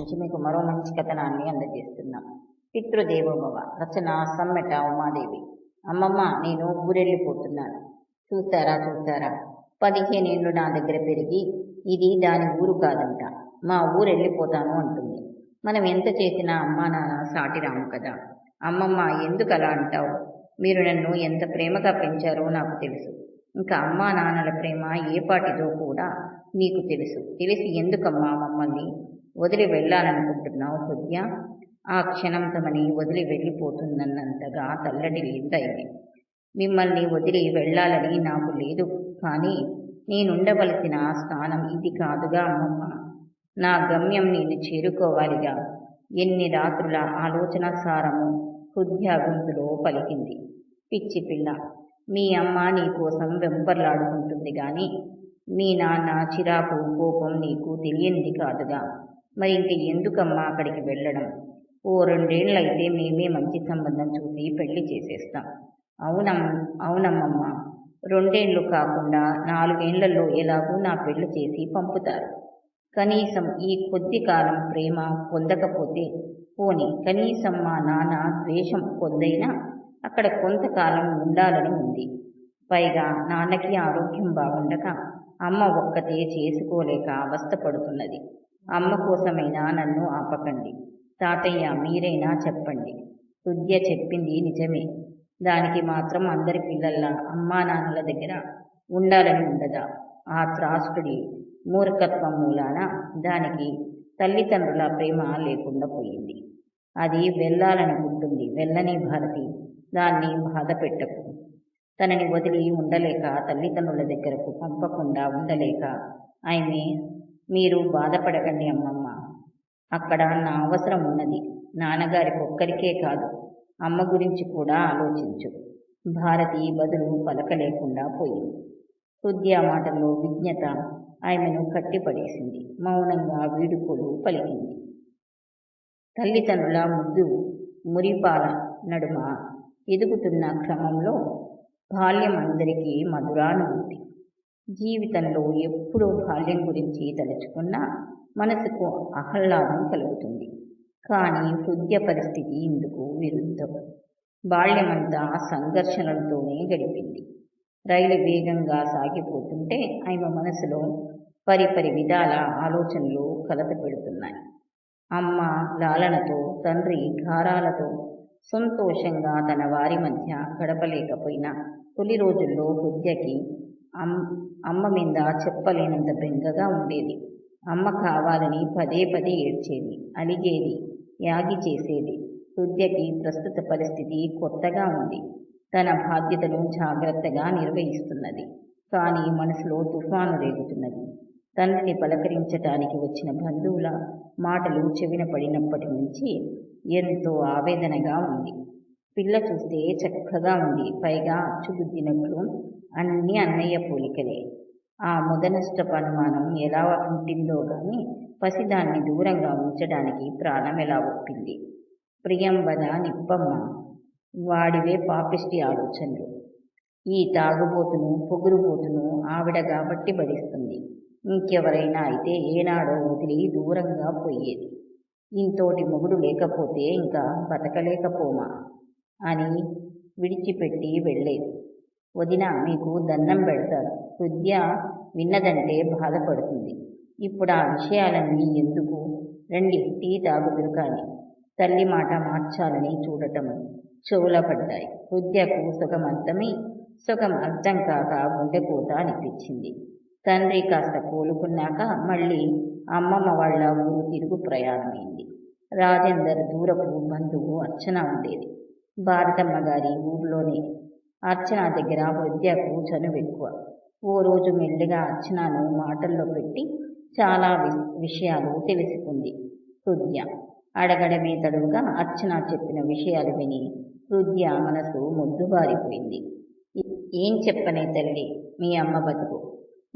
నుంచి మీకు మరో మంచి కథనాన్ని అందజేస్తున్నాం. పితృదేవోభవ రచన సమ్మెట ఉమాదేవి. అమ్మమ్మ నేను ఊరెళ్ళిపోతున్నాను. చూస్తారా చూసారా పదిహేనేళ్ళు నా దగ్గర పెరిగి ఇది దాని ఊరు కాదంట. మా ఊరు వెళ్ళిపోతాను అంటుంది. మనం ఎంత చేసినా అమ్మా నాన్న సాటి రాము కదా. అమ్మమ్మ ఎందుకు అలా అంటావు? మీరు నన్ను ఎంత ప్రేమగా పెంచారో నాకు తెలుసు. ఇంకా అమ్మా నాన్నల ప్రేమ ఏ పాటిదో కూడా నీకు తెలుసు. తెలిసి ఎందుకమ్మా మమ్మల్ని? వదిలి వెళ్ళాలనుకుంటున్నావు హృదయ ఆ క్షణం తమని వదిలి వెళ్ళిపోతుందన్నంతగా తల్లడిల్లిందయింది మిమ్మల్ని వదిలి వెళ్ళాలని నాకు లేదు కానీ నేనుండవలసిన స్థానం ఇది కాదుగా అమ్మమ్మ. నా గమ్యం నేను చేరుకోవాలిగా. ఎన్ని రాత్రుల ఆలోచన సారము హృదయ గొంతులో పలికింది. పిచ్చి పిల్ల మీ అమ్మ నీ కోసం వెంపర్లాడుకుంటుంది గాని మీ నాన్న చిరాకు కోపం నీకు తెలియంది కాదుగా. మరి ఇంక ఎందుకమ్మా అక్కడికి వెళ్ళడం? ఓ రెండేళ్ళైతే మేమే మంచి సంబంధం చూసి పెళ్ళి చేసేస్తాం. అవునమ్ అవునమ్మమ్మ. రెండేళ్ళు కాకుండా నాలుగేళ్ళలో ఎలాగూ నా పెళ్ళి చేసి పంపుతారు. కనీసం ఈ కొద్ది కాలం ప్రేమ పొందకపోతే పోని కనీసం మా నాన్న ద్వేషం పొందైనా అక్కడ కొంతకాలం ఉండాలని ఉంది. పైగా నాన్నకి ఆరోగ్యం బాగుండక అమ్మ ఒక్కతే చేసుకోలేక అవస్థపడుతున్నది. అమ్మ కోసమైనా నన్ను ఆపకండి. తాతయ్య మీరైనా చెప్పండి. సుద్య చెప్పింది నిజమే. దానికి మాత్రం అందరి పిల్లల అమ్మా నాన్నల దగ్గర ఉండాలని ఉండదా? ఆ త్రాసుడి మూర్ఖత్వం మూలాన దానికి తల్లిదండ్రుల ప్రేమ లేకుండా పోయింది. అది వెళ్ళాలనుకుంటుంది. వెళ్ళని భారతి దాన్ని బాధ పెట్టకు. తనని వదిలి ఉండలేక తల్లిదండ్రుల దగ్గరకు పంపకుండా ఉండలేక ఆమె మీరు బాధపడకండి అమ్మమ్మ. అక్కడ నా అవసరం ఉన్నది. నాన్నగారికి ఒక్కరికే కాదు అమ్మ గురించి కూడా ఆలోచించు. భారతి బదులు పలకలేకుండా పోయింది. హృదయ మాటల్లో విజ్ఞత ఆమెను కట్టిపడేసింది. మౌనంగా వీడుకోలు పలికింది. తల్లిదండ్రుల ముద్దు మురిపాల నడుమ ఎదుగుతున్న క్రమంలో బాల్యం అందరికీ మధురానుభూతి. జీవితంలో ఎప్పుడూ బాల్యం గురించి తలుచుకున్నా మనసుకు ఆహ్లాదం కలుగుతుంది. కానీ హృదయ పరిస్థితి ఇందుకు విరుద్ధం. బాల్యమంతా సంఘర్షణలతోనే గడిపింది. రైలు వేగంగా సాగిపోతుంటే ఆమె మనసులో పరిపరి విధాల ఆలోచనలు కలత పెడుతున్నాయి. అమ్మ లాలనతో తండ్రి గారాలతో సంతోషంగా తన వారి మధ్య గడపలేకపోయిన తొలి రోజుల్లో హృదయకి అమ్మ మీద చెప్పలేనంత బెంగగా ఉండేది. అమ్మ కావాలని పదే పదే ఏడ్చేది అలిగేది యాగి చేసేది. సుద్యకి ప్రస్తుత పరిస్థితి కొత్తగా ఉంది. తన బాధ్యతను జాగ్రత్తగా నిర్వహిస్తున్నది. కానీ మనసులో తుఫాను రేగుతున్నది. తండ్రిని పలకరించటానికి వచ్చిన బంధువుల మాటలు చెవిన పడినప్పటి నుంచి ఎంతో ఆవేదనగా ఉంది. పిల్ల చూస్తే చక్కగా ఉంది. పైగా అచ్చుగుద్దినట్లు అన్ని అన్నయ్య పోలికలే. ఆ ముదనష్టపు అనుమానం ఎలా ఉంటుందో గాని పసిదాన్ని దూరంగా ఉంచడానికి ప్రాణం ఎలా ఒప్పింది? ప్రియంవద నిప్పమ్మ. వాడివే పాపిష్టి ఆలోచనలు. ఈ తాగుబోతును పొగురుబోతును ఆవిడ కాబట్టి భరిస్తుంది. ఇంకెవరైనా అయితే ఏనాడో వదిలి దూరంగా పోయేది. ఇంతోటి మొగుడు లేకపోతే ఇంకా బతకలేకపోమా? అని విడిచిపెట్టి వెళ్ళేది. వదిన మీకు దండం పెడతారు హృదయ విన్నదంటే బాధపడుతుంది. ఇప్పుడు ఆ విషయాలన్నీ ఎందుకు? రండి టీ తాగుదురు కానీ తల్లి మాట మార్చాలని చూడటం చెవుల పడ్డాయి. హృదయకు సుఖం అర్థమై సుఖం అర్థం కాక గుండెపోత అనిపించింది. తండ్రి కాస్త కోలుకున్నాక మళ్ళీ అమ్మమ్మ వాళ్ళ ఊరు తిరుగు ప్రయాణమైంది. రాజేందర్ దూరపు బంధువు అర్చన ఉండేది. భారతమ్మ గారి ఊర్లోనే అర్చన దగ్గర హృదయకు చనువెక్కువ ఓ రోజు మెల్లిగా అర్చనను మాటల్లో పెట్టి చాలా విషయాలు తెలుసుకుంది. హృదయ అడగడమే తడువుగా అర్చన చెప్పిన విషయాలు విని హృదయ మనసు ముద్దుబారిపోయింది. ఏం చెప్పనే తల్లి? మీ అమ్మ బతుకు.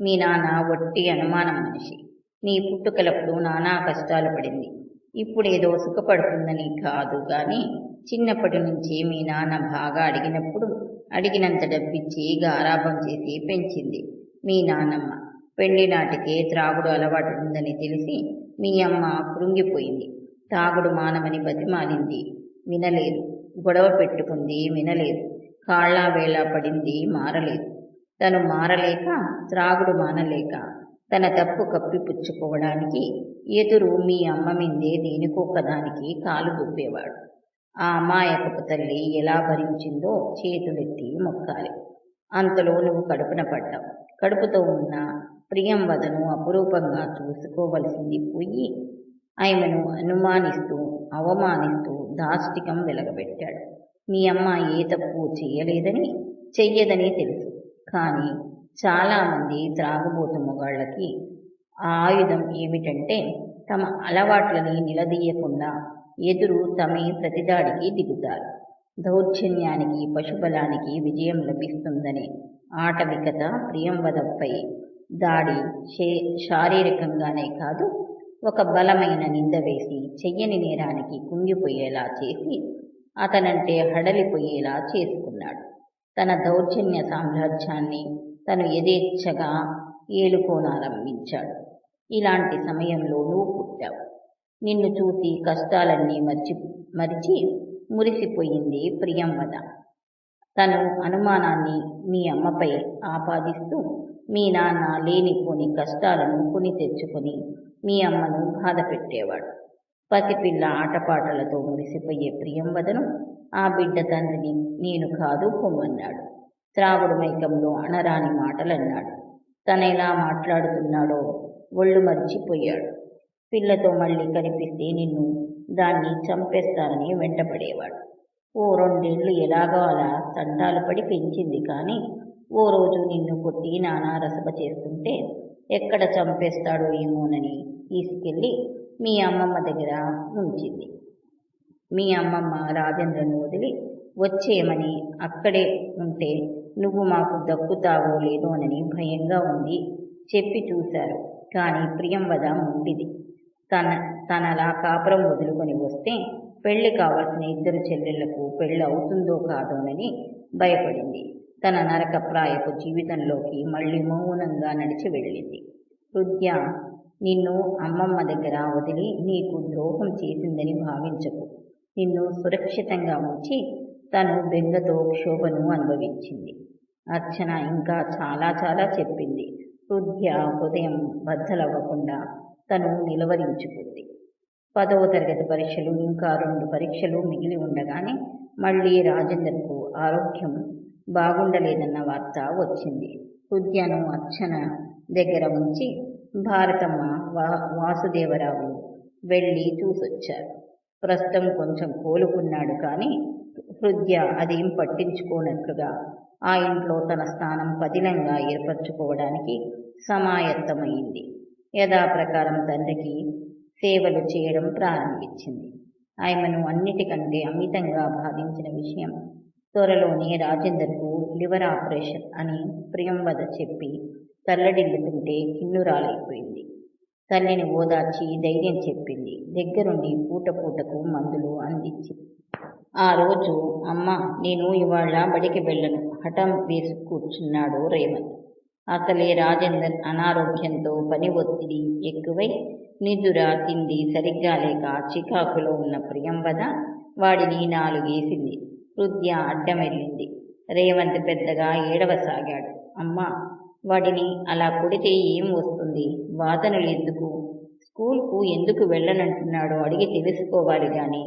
మీ నాన్న ఒట్టి అనుమానం మనిషి. నీ పుట్టుకలప్పుడు నానా కష్టాలు పడింది. ఇప్పుడేదో సుఖపడుతుందని కాదు కానీ చిన్నప్పటి నుంచి మీ నాన్న బాగా అడిగినప్పుడు అడిగినంత డబ్బిచ్చి గారాభం చేసి పెంచింది. మీ నాన్నమ్మ పెళ్ళి నాటికే త్రాగుడు అలవాటు ఉందని తెలిసి మీ అమ్మ కృంగిపోయింది. తాగుడు మానమని బతిమాలింది. వినలేదు. గొడవ పెట్టుకుంది వినలేదు. కాళ్ళ వేళ పడింది మారలేదు. తను మారలేక త్రాగుడు మానలేక తన తప్పు కప్పిపుచ్చుకోవడానికి ఎదురు మీ అమ్మ మీదే దేనికొక్కదానికి కాలు దుబ్బేవాడు. ఆ అమాయకపు తల్లి ఎలా భరించిందో చేతులెత్తి మొక్కాలి. అంతలో నువ్వు కడుపున పడ్డావు. కడుపుతో ఉన్న ప్రియంవదను అపురూపంగా చూసుకోవలసింది పోయి ఆమెను అనుమానిస్తూ అవమానిస్తూ దాష్టికం వెలగబెట్టాడు. మీ అమ్మ ఏ తప్పు చేయలేదని చెయ్యదని తెలుసు. కానీ చాలామంది త్రాగుబోతు మొగాళ్ళకి ఆ ఆయుధం ఏమిటంటే తమ అలవాట్లని నిలదీయకుండా ఎదురు తమే ప్రతిదాడికి దిగుతారు. దౌర్జన్యానికి పశుబలానికి విజయం లభిస్తుందనే ఆటవికత ప్రియంవదపై దాడి శే శారీరకంగానే కాదు ఒక బలమైన నింద వేసి చెయ్యని నేరానికి కుంగిపోయేలా చేసి అతనంటే హడలిపోయేలా చేసుకున్నాడు. తన దౌర్జన్య సామ్రాజ్యాన్ని తను యథేచ్ఛగా ఏలుకోనారంభించాడు. ఇలాంటి సమయంలో నువ్వు పుట్టావు. నిన్ను చూసి కష్టాలన్నీ మర్చి మరిచి మురిసిపోయింది ప్రియంవద తను అనుమానాన్ని మీ అమ్మపై ఆపాదిస్తూ మీ నాన్న లేనిపోని కష్టాలను కొని తెచ్చుకొని మీ అమ్మను బాధ పెట్టేవాడు పసిపిల్ల ఆటపాటలతో మురిసిపోయే ప్రియంవదను ఆ బిడ్డ తండ్రిని నేను కాదు పొమ్మన్నాడు. త్రాగుడు మైకంలో అనరాని మాటలన్నాడు. తనెలా మాట్లాడుతున్నాడో ఒళ్ళు మర్చిపోయాడు. పిల్లతో మళ్ళీ కనిపిస్తే నిన్ను దాన్ని చంపేస్తానని వెంటపడేవాడు. ఓ రెండేళ్ళు ఎలాగో అలా తండాలు పడి పెంచింది కానీ ఓ రోజు నిన్ను కొట్టి నానా రసప చేస్తుంటే ఎక్కడ చంపేస్తాడో ఏమోనని తీసుకెళ్ళి మీ అమ్మమ్మ దగ్గర ఉంచింది. మీ అమ్మమ్మ రాజేంద్రను వదిలి వచ్చేయమని అక్కడే ఉంటే నువ్వు మాకు దక్కుతావో లేదోనని భయంగా ఉంది. చెప్పి చూశారు. కానీ ప్రియంవద ఉండిది తన తనలా కాపురం వదులుకొని వస్తే పెళ్ళి కావలసిన ఇద్దరు చెల్లెళ్ళకు పెళ్ళి అవుతుందో కాదోనని భయపడింది. తన నరకప్రాయపు జీవితంలోకి మళ్ళీ మౌనంగా నడిచి వెళ్ళింది. హృద్య నిన్ను అమ్మమ్మ దగ్గర వదిలి నీకు ద్రోహం చేసిందని భావించకు. నిన్ను సురక్షితంగా ఉంచి తను బెంగతో క్షోభను అనుభవించింది. అర్చన ఇంకా చాలా చాలా చెప్పింది. హృద్య హృదయం బద్దలవ్వకుండా తను నిలవరించుకుంది. పదవ తరగతి పరీక్షలు ఇంకా రెండు పరీక్షలు మిగిలి ఉండగానే మళ్ళీ రాజేందర్కు ఆరోగ్యం బాగుండలేదన్న వార్త వచ్చింది. ఉద్యానం అర్చన దగ్గర ఉంచి భారతమ్మ వా వాసుదేవరావు వెళ్ళి చూసొచ్చారు. ప్రస్తుతం కొంచెం కోలుకున్నాడు కానీ హృదయ అదేం పట్టించుకోనట్లుగా ఆ ఇంట్లో తన స్థానం పదిలంగా ఏర్పరచుకోవడానికి సమాయత్తమైంది. యథాప్రకారం తండ్రికి సేవలు చేయడం ప్రారంభించింది. ఆయమను అన్నిటికంటే అమితంగా బాధించిన విషయం త్వరలోనే రాజేందర్కు లివర్ ఆపరేషన్ అని ప్రియంవద చెప్పి తల్లడిల్లుతుంటే కిన్నురాలైపోయింది. తల్లిని ఓదార్చి ధైర్యం చెప్పింది. దగ్గరుండి పూట పూటకు మందులు అందించి ఆ రోజు అమ్మ నేను ఇవాళ బడికి వెళ్ళను. హఠం వేసి కూర్చున్నాడు రేవంత్. అసలే రాజేందర్ అనారోగ్యంతో పని ఒత్తిడి ఎక్కువై నిద్ర తిండి సరిగ్గా లేక చికాకులో ఉన్న ప్రియంవద వాడిని నాలుగేసింది. హృదయ అడ్డమెల్లింది రేవంత్ పెద్దగా ఏడవసాగాడు. అమ్మా వాడిని అలా కొడితే ఏం వస్తుంది? వాదనలు ఎందుకు? స్కూల్కు ఎందుకు వెళ్ళనంటున్నాడో అడిగి తెలుసుకోవాలి గాని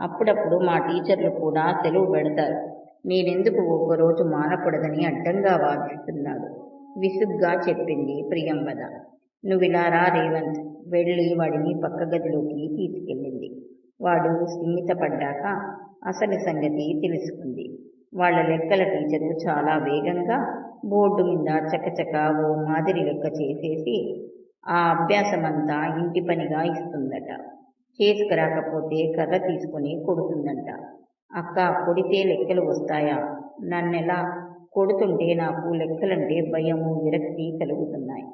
అప్పుడప్పుడు మా టీచర్లు కూడా సెలవు పెడతారు. నేనెందుకు ఒక్కరోజు మానకూడదని అడ్డంగా వాదిస్తున్నాడు. విసుగ్గా చెప్పింది ప్రియంవద. నువ్విలా రా రేవంత్ వెళ్ళి వాడిని పక్క గదిలోకి తీసుకెళ్ళింది. వాడు స్థిమితపడ్డాక అసలు సంగతి తెలుసుకుంది. వాళ్ళ లెక్కల టీచరు చాలా వేగంగా బోర్డు మీద చకచక ఓ మాదిరి లెక్క చేసేసి ఆ అభ్యాసమంతా ఇంటి పనిగా ఇస్తుందట. చేసుకురాకపోతే కర్ర తీసుకుని కొడుతుందంట. అక్క కొడితే లెక్కలు వస్తాయా? నన్నెలా కొడుతుంటే నాకు లెక్కలంటే భయము విరక్తి కలుగుతున్నాయి.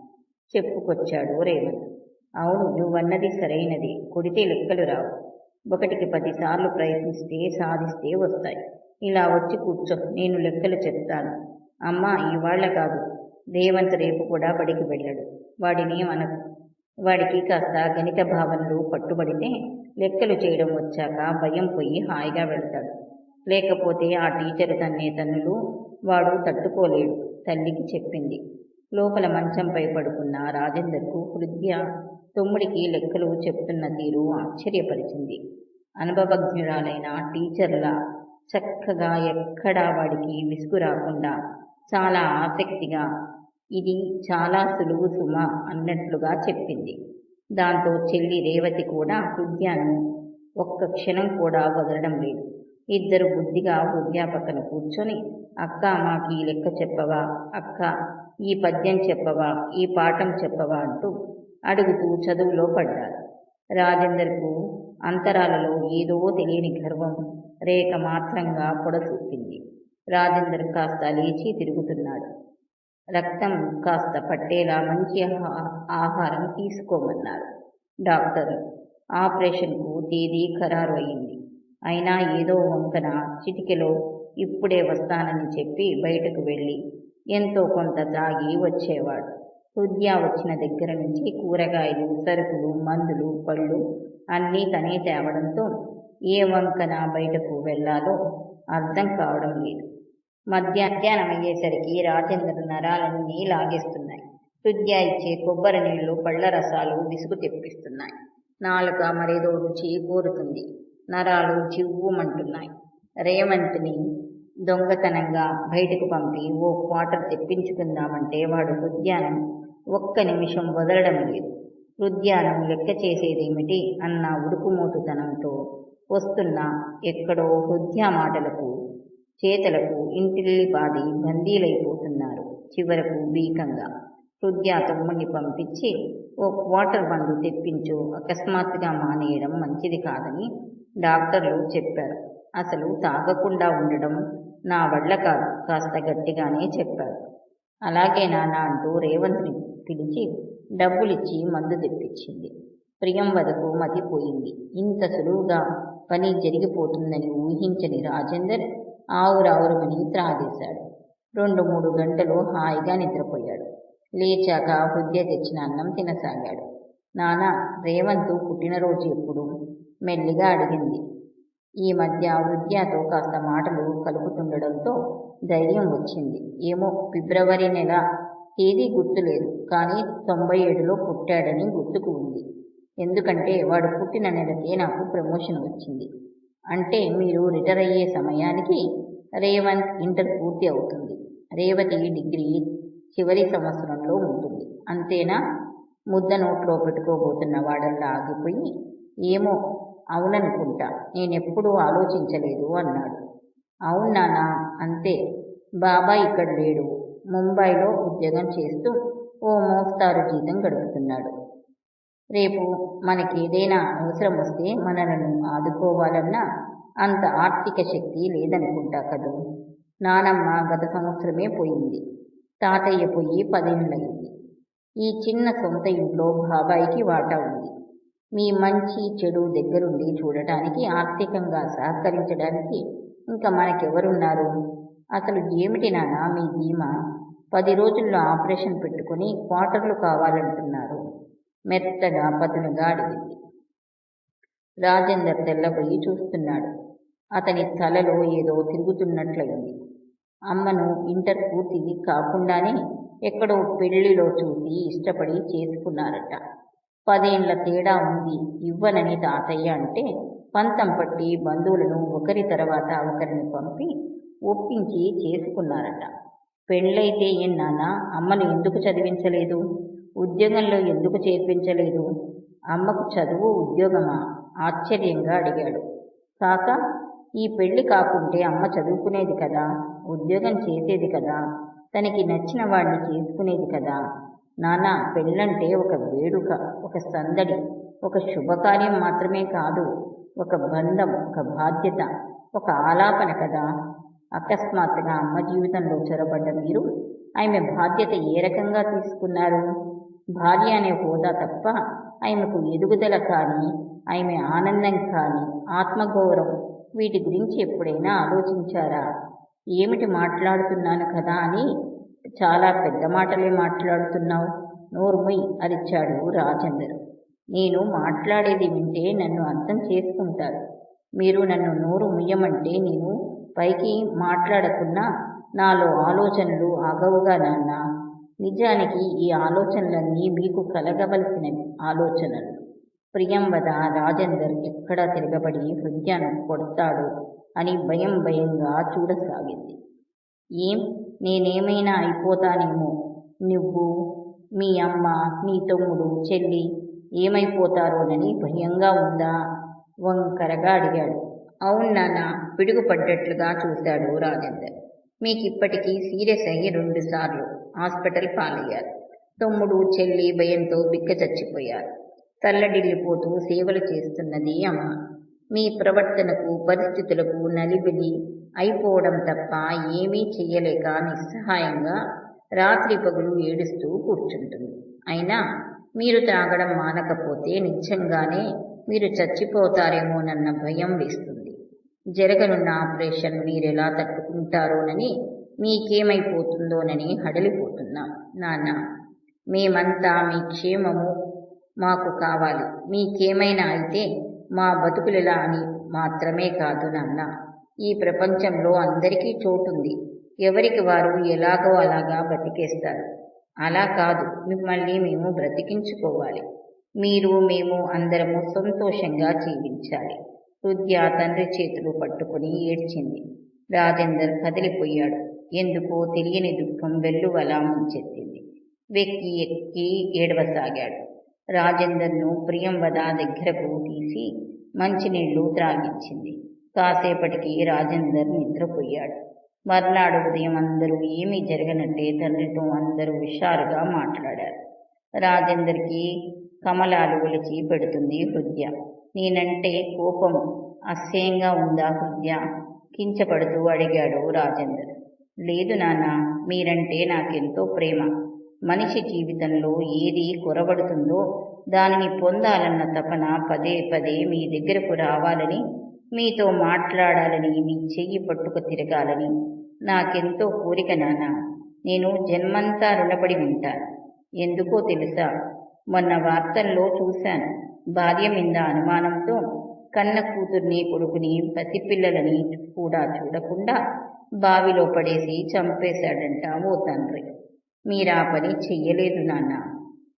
చెప్పుకొచ్చాడు రేవంత్. అవును నువ్వన్నది సరైనది. కొడితే లెక్కలు రావు. ఒకటికి పదిసార్లు ప్రయత్నిస్తే సాధిస్తే వస్తాయి. ఇలా వచ్చి కూర్చో నేను లెక్కలు చెప్తాను. అమ్మా ఇవాళ్ళ కాదు. రేవంత్ రేపు కూడా బడికి వెళ్ళడు. వాడిని మనకు వాడికి కాస్త గణిత భావనలు పట్టుబడితే లెక్కలు చేయడం వచ్చాక భయం పోయి హాయిగా వెళ్తాడు. లేకపోతే ఆ టీచరు తన్నే తన్నులు వాడు తట్టుకోలేడు తల్లికి చెప్పింది. లోపల మంచంపై పడుకున్న రాజేందర్కు హృదయ తమ్ముడికి లెక్కలు చెప్తున్న తీరు ఆశ్చర్యపరిచింది. అనుభవజ్ఞురాలైన టీచర్ల చక్కగా ఎక్కడా వాడికి విసుగు రాకుండా చాలా ఆసక్తిగా ఇది చాలా సులువు సుమ అన్నట్లుగా చెప్పింది. దాంతో చెల్లి రేవతి కూడా హృదయాన్ని ఒక్క క్షణం కూడా వదలడం లేదు. ఇద్దరు బుద్ధిగా హృదయ పక్కన కూర్చొని అక్క మాకు ఈ లెక్క చెప్పవా? అక్క ఈ పద్యం చెప్పవా? ఈ పాఠం చెప్పవా? అంటూ అడుగుతూ చదువులో పడ్డారు. రాజేందర్కు అంతరాలలో ఏదో తెలియని గర్వం రేఖ మాత్రంగా పొడసూపింది రాజేందర్ కాస్త లేచి తిరుగుతున్నాడు. రక్తం కాస్త పట్టేలా మంచి ఆహారం తీసుకోమన్నారు డాక్టర్. ఆపరేషన్కు తేదీ ఖరారు అయింది. అయినా ఏదో వంకన చిటికెలో ఇప్పుడే వస్తానని చెప్పి బయటకు వెళ్ళి ఎంతో కొంత తాగి వచ్చేవాడు. హృదయ వచ్చిన దగ్గర నుంచి కూరగాయలు సరుకులు మందులు పళ్ళు అన్నీ తనే తేవడంతో ఏ వంకన బయటకు వెళ్ళాలో అర్థం కావడం లేదు. మధ్యాహ్నం అయ్యేసరికి రాజేంద్ర నరాలన్నీ లాగేస్తున్నాయి. హృదయ ఇచ్చే కొబ్బరి నీళ్ళు పళ్ళ రసాలు విసుగు తెప్పిస్తున్నాయి. నాలుక మరేదో రుచి కోరుతుంది. నరాలు చివ్వుమంటున్నాయి రేవంత్ని దొంగతనంగా బయటకు పంపి ఓ క్వార్టర్ తెప్పించుకుందామంటే వాడు హృద్యానం ఒక్క నిమిషం వదలడం లేదు. హృద్యానం లెక్క చేసేదేమిటి అన్న ఉడుకుమోటుతనంతో వస్తున్న ఎక్కడో హృద్యా మాటలకు చేతలకు ఇంటిల్లిపాది బందీలైపోతున్నారు చివరకు బీకంగా హృద్య తమ్ముడిని పంపించి ఓ క్వార్టర్ బండు తెప్పించు అకస్మాత్తుగా మానేయడం మంచిది కాదని డాక్టర్లు చెప్పారు. అసలు తాగకుండా ఉండడం నా వల్ల కాదు కాస్త గట్టిగానే చెప్పాడు అలాగే నాన్న అంటూ రేవంత్ని పిలిచి డబ్బులిచ్చి మందు తెప్పించింది. ప్రియం వదకు మతిపోయింది. ఇంత సులువుగా పని జరిగిపోతుందని ఊహించని రాజేందర్ ఆవురావురమని త్రాగేశాడు. రెండు మూడు గంటలు హాయిగా నిద్రపోయాడు. లేచాక హృదయ తెచ్చిన అన్నం తినసాగాడు. నానా రేవంత్ పుట్టినరోజు ఎప్పుడు? మెల్లిగా అడిగింది. ఈ మధ్య వృద్ధ్యాతో కాస్త మాటలు కలుపుతుండడంతో ధైర్యం వచ్చింది. ఏమో ఫిబ్రవరి నెల తేదీ గుర్తులేదు కానీ తొంభై ఏడులో పుట్టాడని గుర్తుకు ఉంది. ఎందుకంటే వాడు పుట్టిన నెలకే నాకు ప్రమోషన్ వచ్చింది. అంటే మీరు రిటైర్ అయ్యే సమయానికి రేవంత్ ఇంటర్ పూర్తి అవుతుంది. రేవతి డిగ్రీ చివరి సంవత్సరంలో ఉంటుంది. అంతేనా? ముద్ద నోట్లో పెట్టుకోబోతున్న వాడల్లా ఆగిపోయి ఏమో అవుననుకుంటా. నేనెప్పుడూ ఆలోచించలేదు అన్నాడు. అవునానా అంతే. బాబాయ్ ఇక్కడ లేడు. ముంబైలో ఉద్యోగం చేస్తూ ఓ మోస్తారు జీతం గడుపుతున్నాడు. రేపు మనకేదైనా అవసరం వస్తే మనలను ఆదుకోవాలన్నా అంత ఆర్థిక శక్తి లేదనుకుంటా కదూ. నానమ్మ గత సంవత్సరమే పోయింది. తాతయ్య పోయి పదేళ్ళయింది. ఈ చిన్న సొంత ఇంట్లో బాబాయికి వాటా ఉంది. మీ మంచి చెడు దగ్గరుండి చూడటానికి ఆర్థికంగా సహకరించడానికి ఇంకా మనకెవరున్నారు? అసలు ఏమిటి నాన్న మీ ధీమా? పది రోజుల్లో ఆపరేషన్ పెట్టుకుని క్వార్టర్లు కావాలంటున్నారు. మెత్తగా పదునుగా అడిగింది. రాజేందర్ తెల్లబోయి చూస్తున్నాడు. అతని తలలో ఏదో తిరుగుతున్నట్లయింది. అమ్మను ఇంటర్ పూర్తి కాకుండానే ఎక్కడో పెళ్ళిలో చూసి ఇష్టపడి చేసుకున్నారట. పదేండ్ల తేడా ఉంది. ఇవ్వనని తాతయ్య అంటే పంతం పట్టి బంధువులను ఒకరి తర్వాత ఒకరిని పంపి ఒప్పించి చేసుకున్నారట. పెళ్ళైతే ఏం నాన్న? అమ్మను ఎందుకు చదివించలేదు? ఉద్యోగంలో ఎందుకు చేర్పించలేదు? అమ్మకు చదువు ఉద్యోగమా? ఆశ్చర్యంగా అడిగాడు. కాక ఈ పెళ్ళి కాకుంటే అమ్మ చదువుకునేది కదా? ఉద్యోగం చేసేది కదా? తనకి నచ్చిన వాడిని చేసుకునేది కదా? నాన్న పెళ్ళంటే ఒక వేడుక ఒక సందడి ఒక శుభకార్యం మాత్రమే కాదు ఒక బంధం ఒక బాధ్యత ఒక ఆలాపన కదా. అకస్మాత్తుగా అమ్మ జీవితంలో చొరబడ్డ మీరు ఆమె బాధ్యత ఏ రకంగా తీసుకున్నారు? భార్య అనే హోదా తప్ప ఆమెకు ఎదుగుదల కానీ ఆమె ఆనందం కానీ ఆత్మగౌరవం వీటి గురించి ఎప్పుడైనా ఆలోచించారా? ఏమిటి మాట్లాడుతున్నాను కదా అని చాలా పెద్ద మాటలే మాట్లాడుతున్నావు. నోర్ముయ్ అరిచాడు రాజేందర్. నేను మాట్లాడేది వింటే నన్ను అర్థం చేసుకుంటారు. మీరు నన్ను నోరు ముయ్యమంటే నేను పైకి మాట్లాడకున్నా నాలో ఆలోచనలు ఆగవుగా నాన్న. నిజానికి ఈ ఆలోచనలన్నీ మీకు కలగవలసిన ఆలోచనలు. ప్రియంవద రాజేందర్ ఎక్కడ తిరగబడి హృదయాన్ని కొడతాడు అని భయం భయంగా చూడసాగింది. ఏం? నేనేమైనా అయిపోతానేమో. నువ్వు మీ అమ్మ నీ తమ్ముడు చెల్లి ఏమైపోతారోనని భయంగా ఉందా? వంకరగా అడిగాడు. అవును నాన్న పిడుగుపడ్డట్లుగా చూశాడు రాజేందర్. మీకు ఇప్పటికీ సీరియస్ అయ్యి రెండుసార్లు హాస్పిటల్ పాలయ్యారు. తమ్ముడు చెల్లి భయంతో బిక్క చచ్చిపోయారు. తల్లడిల్లిపోతూ సేవలు చేస్తున్నది అమ్మ. మీ ప్రవర్తనకు పరిస్థితులకు నలిబిలి అయిపోవడం తప్ప ఏమీ చేయలేక నిస్సహాయంగా రాత్రి పగులు ఏడుస్తూ కూర్చుంటుంది. అయినా మీరు తాగడం మానకపోతే నిజంగానే మీరు చచ్చిపోతారేమోనన్న భయం వేస్తుంది. జరగనున్న ఆపరేషన్ మీరెలా తట్టుకుంటారోనని మీకేమైపోతుందోనని హడలిపోతున్నాం. నాన్న మేమంతా మీ క్షేమము మాకు కావాలి. మీకేమైనా అయితే మా బతుకులెలా అని మాత్రమే కాదు నాన్న. ఈ ప్రపంచంలో అందరికీ చోటుంది. ఎవరికి వారు ఎలాగో అలాగా బతికేస్తారు. అలా కాదు మిమ్మల్ని మేము బ్రతికించుకోవాలి. మీరు మేము అందరము సంతోషంగా జీవించాలి. హృద్య తండ్రి చేతులు పట్టుకుని ఏడ్చింది. రాజేందర్ కదిలిపోయాడు. ఎందుకో తెలియని దుఃఖం వెల్లువలా ముంచెత్తింది. వెక్కి ఎక్కి ఏడవసాగాడు. రాజేందర్ను ప్రియంవద దగ్గరకు తీసి మంచినీళ్ళు త్రాగించింది కాసేపటికి రాజేందర్ నిద్రపోయాడు. మర్నాడు ఉదయం అందరూ ఏమీ జరగనట్టే తండ్రితో అందరూ హుషారుగా మాట్లాడారు. రాజేందర్కి కమలాలు ఒలిచి పెడుతుంది హృదయ. నేనంటే కోపం అసహ్యంగా ఉందా హృదయ? కించపడుతూ అడిగాడు రాజేందర్. లేదు నాన్న మీరంటే నాకెంతో ప్రేమ. మనిషి జీవితంలో ఏది కొరబడుతుందో దానిని పొందాలన్న తపన పదే పదే మీ దగ్గరకు రావాలని మీతో మాట్లాడాలని మీ చెయ్యి పట్టుకు తిరగాలని నాకెంతో కోరిక నాన్న. నేను జన్మంతా రుణపడి ఉంటాను ఎందుకో తెలుసా? మొన్న వార్తల్లో చూశాను. భార్య మీద అనుమానంతో కన్న కూతుర్ని కొడుకుని పసిపిల్లలని కూడా చూడకుండా బావిలో పడేసి చంపేశాడంట ఓ తండ్రి. మీరా పని చెయ్యలేదు నాన్న.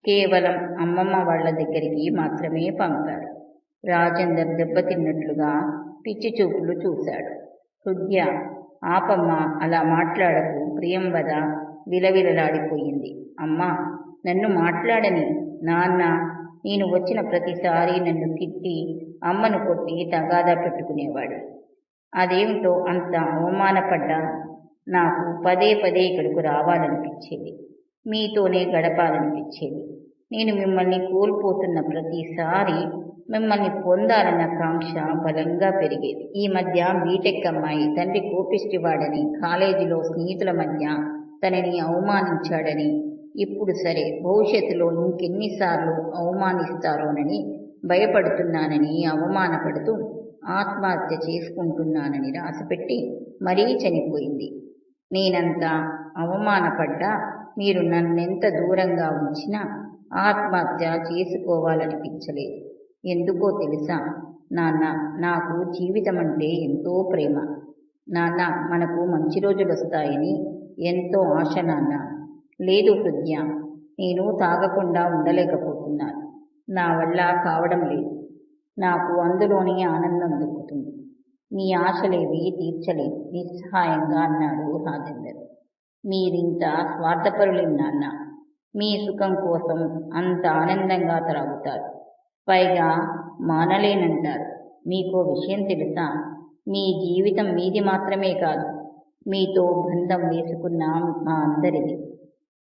కేవలం అమ్మమ్మ వాళ్ళ దగ్గరికి మాత్రమే పంపారు రాజేందర్ దెబ్బతిన్నట్లుగా పిచ్చి చూపులు చూశాడు. హృదయ ఆపమ్మ అలా మాట్లాడకు ప్రియంవద విలవిలలాడిపోయింది. అమ్మా నన్ను మాట్లాడని నాన్న నేను వచ్చిన ప్రతిసారి నన్ను తిట్టి అమ్మను కొట్టి తగాదా పెట్టుకునేవాడు. అదేమిటో అంత అవమానపడ్డా? నాకు పదే పదే ఇక్కడకు రావాలనిపించేది. మీతోనే గడపాలనిపించేది. నేను మిమ్మల్ని కోల్పోతున్న ప్రతిసారి మిమ్మల్ని పొందాలన్న కాంక్ష బలంగా పెరిగేది. ఈ మధ్య బీటెక్ అమ్మాయి తండ్రి కోపిష్టివాడని కాలేజీలో స్నేహితుల మధ్య తనని అవమానించాడని ఇప్పుడు సరే భవిష్యత్తులో ఇంకెన్నిసార్లు అవమానిస్తారోనని భయపడుతున్నానని అవమానపడుతూ ఆత్మహత్య చేసుకుంటున్నానని రాసిపెట్టి మరీ చనిపోయింది. నేనంత అవమానపడ్డా మీరు నన్నెంత దూరంగా ఉంచినా ఆత్మహత్య చేసుకోవాలనిపించలేదు. ఎందుకో తెలుసా? నాన్న నాకు జీవితం అంటే ఎంతో ప్రేమ. నాన్న మనకు మంచి రోజులు వస్తాయని ఎంతో ఆశ నాన్న. లేదు హృదయ నేను తాగకుండా ఉండలేకపోతున్నాను. నా వల్ల కావడం లేదు. నాకు అందులోని ఆనందం దొరుకుతుంది. మీ ఆశలేవి తీర్చలేదు నిస్సహాయంగా అన్నాడు రాజేందర్. మీరింత స్వార్థపరులేం నాన్న మీ సుఖం కోసం అంత ఆనందంగా త్రాగుతారు. పైగా మానలేనంటారు. మీకో విషయం తెలుసా? మీ జీవితం మీది మాత్రమే కాదు మీతో బంధం వేసుకున్న మా అందరిది.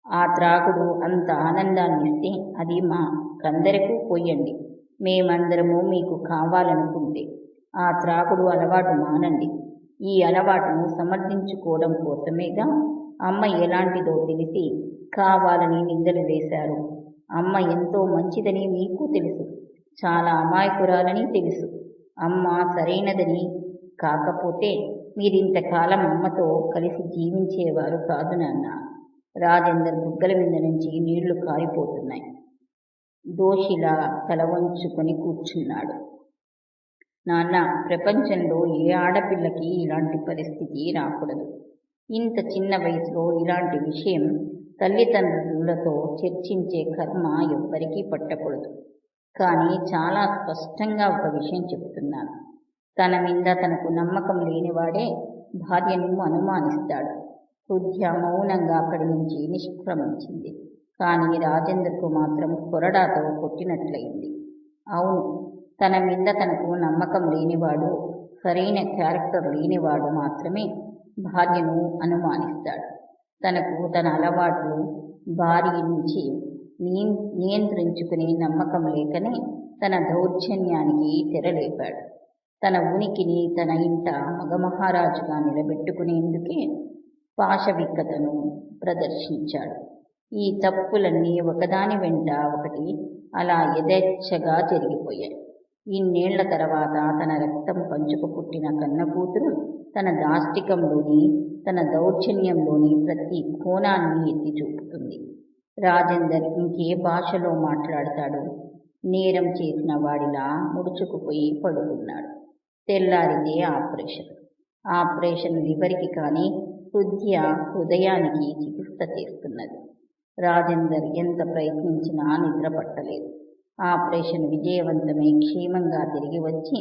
ఆ త్రాగుడు అంత ఆనందాన్ని ఇస్తే అది మా కందరకు పోయండి. మేమందరము మీకు కావాలనుకుంటే. ఆ త్రాగుడు అలవాటు మానండి. ఈ అలవాటును సమర్థించుకోవడం కోసమేగా అమ్మ ఎలాంటిదో తెలిసి కావాలని నిందలు వేశారు. అమ్మ ఎంతో మంచిదని మీకు తెలుసు. చాలా అమాయకురాలని తెలుసు. అమ్మ సరైనదని కాకపోతే మీరింతకాలం అమ్మతో కలిసి జీవించేవారు కాదు నాన్న. రాజేందర్ బుగ్గల మీద నుంచి నీళ్ళు కారిపోతున్నాయి. దోషిలా తల వంచుకొని కూర్చున్నాడు. నాన్న ప్రపంచంలో ఏ ఆడపిల్లకి ఇలాంటి పరిస్థితి రాకూడదు. ఇంత చిన్న వయసులో ఇలాంటి విషయం తల్లిదండ్రులతో చర్చించే కర్మ ఎవ్వరికీ పట్టకూడదు. కానీ చాలా స్పష్టంగా ఒక విషయం చెప్తున్నాను తన మీద తనకు నమ్మకం లేనివాడే భార్యను అనుమానిస్తాడు. హృదయ మౌనంగా అక్కడి నుంచి నిష్క్రమించింది. కానీ రాజేంద్రకు మాత్రం కొరడాతో కొట్టినట్లయింది. అవును తన మీద తనకు నమ్మకం లేనివాడు సరైన క్యారెక్టర్ లేనివాడు మాత్రమే భార్యను అనుమానిస్తాడు. తనకు తన అలవాట్లు భార్య నుంచి నియంత్రించుకునే నమ్మకం లేకనే తన దౌర్జన్యానికి తెరలేపాడు. తన ఉనికిని తన ఇంట మగమహారాజుగా నిలబెట్టుకునేందుకే పాశవికతను ప్రదర్శించాడు. ఈ తప్పులన్నీ ఒకదాని వెంట ఒకటి అలా యథేచ్ఛగా జరిగిపోయాయి. ఇన్నేళ్ళ తర్వాత తన రక్తం పంచుకు పుట్టిన కన్న కూతురు తన దాష్టికంలోని తన దౌర్జన్యంలోని ప్రతి కోణాన్ని ఎత్తి చూపుతుంది. రాజేందర్ ఇంకే భాషలో మాట్లాడతాడు. నేరం చేసిన వాడిలా ముడుచుకుపోయి పడుకున్నాడు. తెల్లారితే ఆపరేషన్. ఆపరేషన్ లివర్కి కానీ హృదయ హృదయానికి చికిత్స చేస్తున్నది. రాజేందర్ ఎంత ప్రయత్నించినా నిద్ర పట్టలేదు ఆపరేషన్ విజయవంతమై క్షేమంగా తిరిగి వచ్చి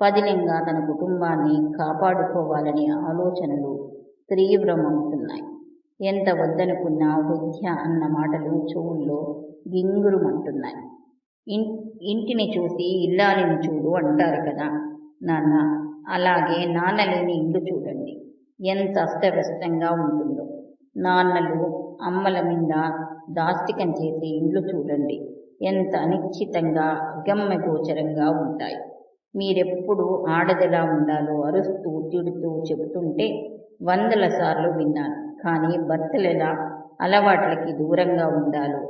పదిలంగా తన కుటుంబాన్ని కాపాడుకోవాలనే ఆలోచనలు తీవ్రమవుతున్నాయి. ఎంత వద్దనుకున్నా విద్య అన్న మాటలు చెవుల్లో గింగురుమంటున్నాయి. ఇంటిని చూసి ఇల్లాలిని చూడు అంటారు కదా నాన్న అలాగే నాన్న లేని ఇల్లు చూడండి. ఎంత అస్తవ్యస్తంగా ఉంటుందో. నాన్నలు అమ్మల మీద దాష్టికం చేసే ఇల్లు చూడండి. ఎంత అనిశ్చితంగా అగమ్యగోచరంగా ఉంటాయి. మీరెప్పుడు ఆడదెలా ఉండాలో అరుస్తూ తిడుతూ చెబుతుంటే వందల సార్లు విన్నాను. కానీ భర్తలెలా అలవాట్లకి దూరంగా ఉండాలో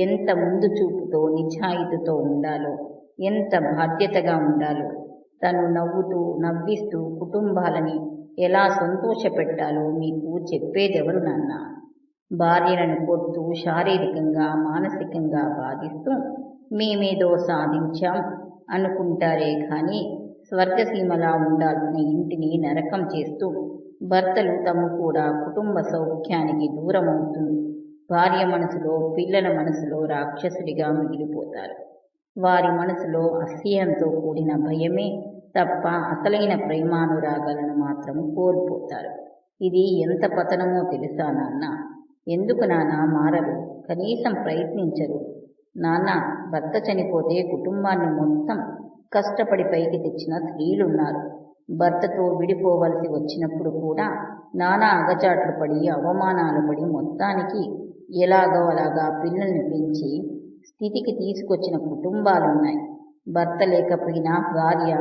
ఎంత ముందు చూపుతో నిజాయితీతో ఉండాలో ఎంత బాధ్యతగా ఉండాలో తను నవ్వుతూ నవ్విస్తూ కుటుంబాలని ఎలా సంతోషపెట్టాలో మీకు చెప్పేదెవరు నాన్నా? భార్యలను కొడుతూ శారీరకంగా మానసికంగా బాధిస్తూ మేమేదో సాధించాం అనుకుంటారే కానీ స్వర్గసీమలా ఉండాల్సిన ఇంటిని నరకం చేస్తూ భర్తలు తమ కూడా కుటుంబ సౌఖ్యానికి దూరమవుతుంది. భార్య మనసులో పిల్లల మనసులో రాక్షసుడిగా మిగిలిపోతారు. వారి మనసులో అసహ్యంతో కూడిన భయమే తప్ప అసలైన ప్రేమానురాగాలను మాత్రం కోల్పోతారు. ఇది ఎంత పతనమో తెలుసా నాన్న? ఎందుకు నాన్న మారరు? కనీసం ప్రయత్నించరు. నాన్న భర్త చనిపోతే కుటుంబాన్ని మొత్తం కష్టపడి పైకి తెచ్చిన స్త్రీలున్నారు. భర్తతో విడిపోవలసి వచ్చినప్పుడు కూడా నానా అగచాట్లు పడి అవమానాలు పడి మొత్తానికి ఎలాగో అలాగా పిల్లల్ని పెంచి స్థితికి తీసుకొచ్చిన కుటుంబాలున్నాయి. భర్త లేకపోయినా భార్య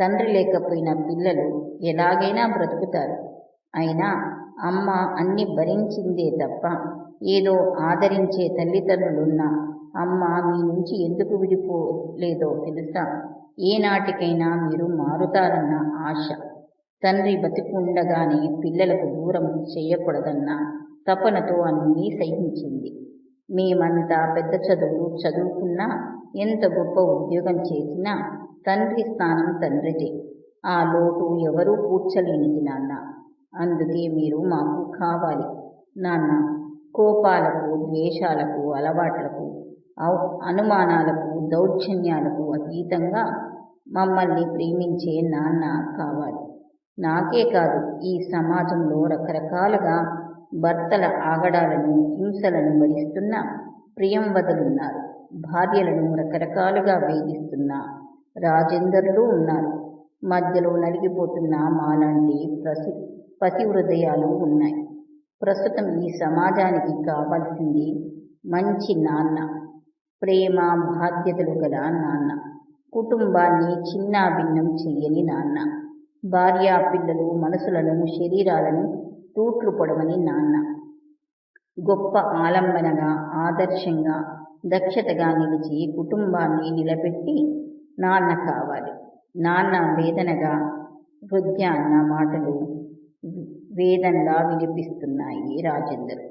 తండ్రి లేకపోయినా పిల్లలు ఎలాగైనా బ్రతుకుతారు. అయినా అమ్మ అన్ని భరించిందే తప్ప ఏదో ఆదరించే తల్లిదండ్రులున్నా అమ్మ మీ నుంచి ఎందుకు విడిపోలేదో తెలుసా? ఏనాటికైనా మీరు మారుతారన్న ఆశ. తండ్రి బతికుండగానే పిల్లలకు దూరం చేయకూడదన్న తపనతో అన్నీ సహించింది. మేమంతా పెద్ద చదువులు చదువుకున్నా ఎంత గొప్ప ఉద్యోగం చేసినా తండ్రి స్థానం తండ్రిదే. ఆ లోటు ఎవరూ పూడ్చలేనిది నాన్న. అందుకే మీరు మాకు కావాలి. నాన్న కోపాలకు ద్వేషాలకు అలవాట్లకు అనుమానాలకు దౌర్జన్యాలకు అతీతంగా మమ్మల్ని ప్రేమించే నాన్న కావాలి. నాకే కాదు ఈ సమాజంలో రకరకాలుగా భర్తల ఆగడాలను హింసలను భరిస్తున్న ప్రియంవదలున్నారు భార్యలను రకరకాలుగా వేధిస్తున్న రాజేందర్లు ఉన్నారు. మధ్యలో నలిగిపోతున్న మాలాంటి ప్రసి పసి హృదయాలు ఉన్నాయి. ప్రస్తుతం ఈ సమాజానికి కావాల్సింది మంచి నాన్న ప్రేమ బాధ్యతలు గల నాన్న. కుటుంబాన్ని చిన్నాభిన్నం చెయ్యని నాన్న. భార్యా పిల్లలు మనసులను శరీరాలను తూట్లు పొడవని నాన్న. గొప్ప ఆలంబనగా ఆదర్శంగా దక్షతగా నిలిచి కుటుంబాన్ని నిలబెట్టి నాన్న కావాలి. నాన్న వేదనగా హృదయ అన్న మాటలు వేదంలా వినిపిస్తున్నాయి రాజేందర్.